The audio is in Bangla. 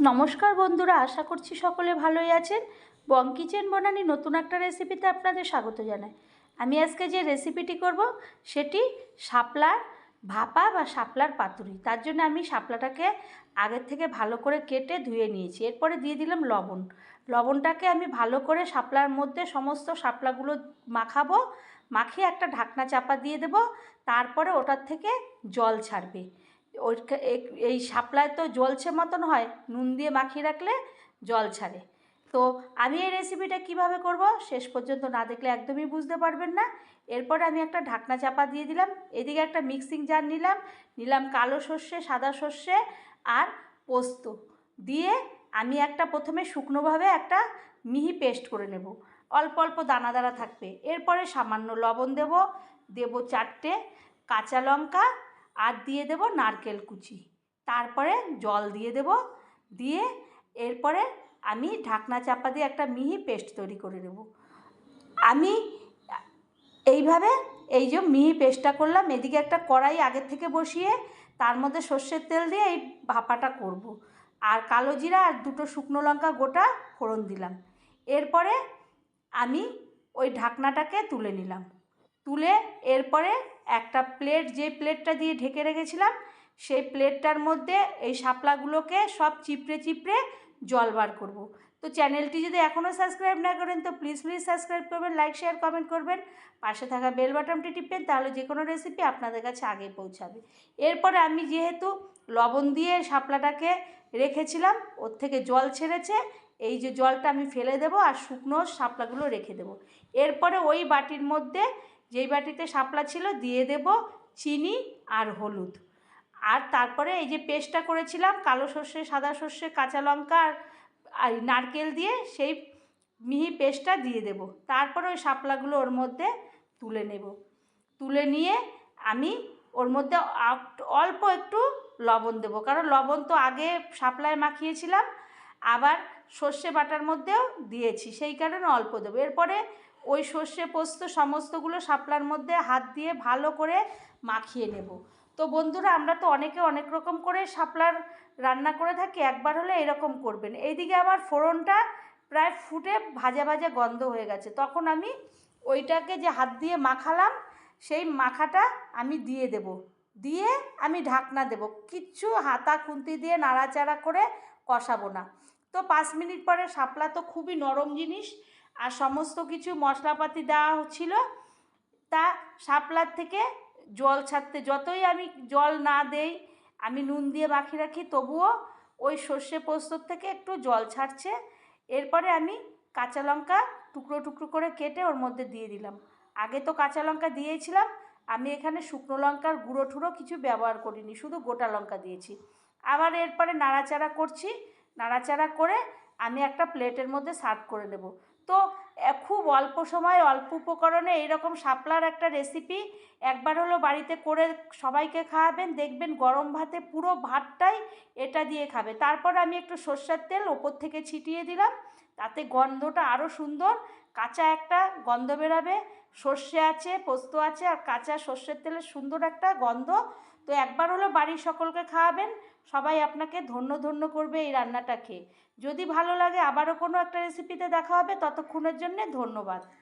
নমস্কার বন্ধুরা, আশা করছি সকলে ভালোই আছেন। বং কিচেন বনানি নতুন একটা রেসিপিতে আপনাদের স্বাগত জানাই। আমি আজকে যে রেসিপিটি করব, সেটি শাপলার ভাপা বা শাপলার পাতুরি। তার জন্য আমি শাপলাটাকে আগের থেকে ভালো করে কেটে ধুয়ে নিয়েছি। এরপরে দিয়ে দিলাম লবণ। লবণটাকে আমি ভালো করে শাপলার মধ্যে সমস্ত শাপলাগুলো মাখাবো, মাখিয়ে একটা ঢাকনা চাপা দিয়ে দেব। তারপরে ওটার থেকে জল ছাড়বে। ওই এই শাপলায় তো জলছে মতন হয়, নুন দিয়ে মাখিয়ে রাখলে জল ছাড়ে। তো আমি এই রেসিপিটা কীভাবে করব শেষ পর্যন্ত না দেখলে একদমই বুঝতে পারবেন না। এরপরে আমি একটা ঢাকনা চাপা দিয়ে দিলাম, এদিকে একটা মিক্সিং জার নিলাম নিলাম কালো সর্ষে, সাদা সর্ষে আর পোস্ত। দিয়ে আমি একটা প্রথমে শুকনোভাবে একটা মিহি পেস্ট করে নেব। অল্প অল্প দানা দানা থাকবে। এরপরে সামান্য লবণ দেব দেব চারটে কাঁচা লঙ্কা আর দিয়ে দেব নারকেল কুচি। তারপরে জল দিয়ে দেব, দিয়ে এরপরে আমি ঢাকনা চাপা দিয়ে একটা মিহি পেস্ট তৈরি করে নেব। আমি এইভাবে এই যে মিহি পেস্টটা করলাম, এদিকে একটা কড়াই আগের থেকে বসিয়ে তার মধ্যে সর্ষের তেল দিয়ে এই ভাপাটা করব। আর কালো জিরা আর দুটো শুকনো লঙ্কা গোটা ফোড়ন দিলাম। এরপরে আমি ওই ঢাকনাটাকে তুলে নিলাম। তুলে এরপরে একটা প্লেট যে প্লেটটা দিয়ে ঢেকে রেখেছিলাম, সেই প্লেটটার মধ্যে এই শাপলাগুলোকে সব চিপড়ে চিপড়ে জল বার করব। তো চ্যানেলটি যদি এখনও সাবস্ক্রাইব না করেন, তো প্লিজ প্লিজ সাবস্ক্রাইব করবেন লাইক শেয়ার কমেন্ট করবেন। পাশে থাকা বেল বাটনটি টিপবেন, তাহলে যে কোনো রেসিপি আপনাদের কাছে আগে পৌঁছাবে। এরপরে আমি যেহেতু লবণ দিয়ে শাপলাটাকে রেখেছিলাম, ওর থেকে জল ছেড়েছে, এই যে জলটা আমি ফেলে দেবো আর শুকনো শাপলাগুলো রেখে দেবো। এরপরে ওই বাটির মধ্যে যেই বাটিতে শাপলা ছিল দিয়ে দেব চিনি আর হলুদ। আর তারপরে এই যে পেস্টটা করেছিলাম, কালো সর্ষে, সাদা সর্ষে, কাঁচা লঙ্কা আর নারকেল দিয়ে সেই মিহি পেস্টটা দিয়ে দেব। তারপরে ওই শাপলাগুলো ওর মধ্যে তুলে নেব। তুলে নিয়ে আমি ওর মধ্যে অল্প একটু লবণ দেবো। কারণ লবণ তো আগে শাপলায় মাখিয়েছিলাম, আবার সর্ষে বাটার মধ্যেও দিয়েছি, সেই কারণে অল্প দেবো। এরপরে ওই সর্ষে পোস্ত সমস্তগুলো শাপলার মধ্যে হাত দিয়ে ভালো করে মাখিয়ে নেব। তো বন্ধুরা, আমরা তো অনেকে অনেক রকম করে শাপলার রান্না করে থাকি, একবার হলে এরকম করবেন। এইদিকে আমার ফোড়নটা প্রায় ফুটে ভাজা ভাজা গন্ধ হয়ে গেছে। তখন আমি ওইটাকে যে হাত দিয়ে মাখালাম, সেই মাখাটা আমি দিয়ে দেব। দিয়ে আমি ঢাকনা দেব। কিচ্ছু হাতা খুন্তি দিয়ে নাড়াচাড়া করে কষাবো না। তো পাঁচ মিনিট পরে শাপলা তো খুবই নরম জিনিস আর সমস্ত কিছু মশলাপাতি দেওয়া ছিল তা শাপলার থেকে জল ছাড়তে, যতই আমি জল না দেই, আমি নুন দিয়ে মাখিয়ে রাখি, তবুও ওই সর্ষে পোস্তর থেকে একটু জল ছাড়ছে। এরপরে আমি কাঁচা লঙ্কা টুকরো টুকরো করে কেটে ওর মধ্যে দিয়ে দিলাম। আগে তো কাঁচা লঙ্কা দিয়েছিলাম, আমি এখানে শুকনো লঙ্কার গুঁড়ো ঠুড়ো কিছু ব্যবহার করিনি, শুধু গোটা লঙ্কা দিয়েছি। আবার এরপরে নাড়াচাড়া করছি, নাড়াচাড়া করে আমি একটা প্লেটের মধ্যে সার্ভ করে নেব। তো খুব অল্প সময়, অল্প উপকরণে এইরকম শাপলার একটা রেসিপি একবার হলো বাড়িতে করে সবাইকে খাওয়াবেন, দেখবেন গরম ভাতে পুরো ভাতটাই এটা দিয়ে খাবে। তারপর আমি একটু সর্ষের তেল ওপর থেকে ছিটিয়ে দিলাম, তাতে গন্ধটা আরও সুন্দর, কাঁচা একটা গন্ধ বেরাবে, সর্ষে আছে, পোস্ত আছে, আর কাঁচা সর্ষের তেলের সুন্দর একটা গন্ধ। তো একবার হলো বাড়ির সকলকে খাওয়াবেন সবাই আপনাকে ধন্য ধন্য করবে এই রান্নাটা খেয়ে। যদি ভালো লাগে আবারও কোনো একটা রেসিপিতে দেখা হবে, ততক্ষণের জন্যে ধন্যবাদ।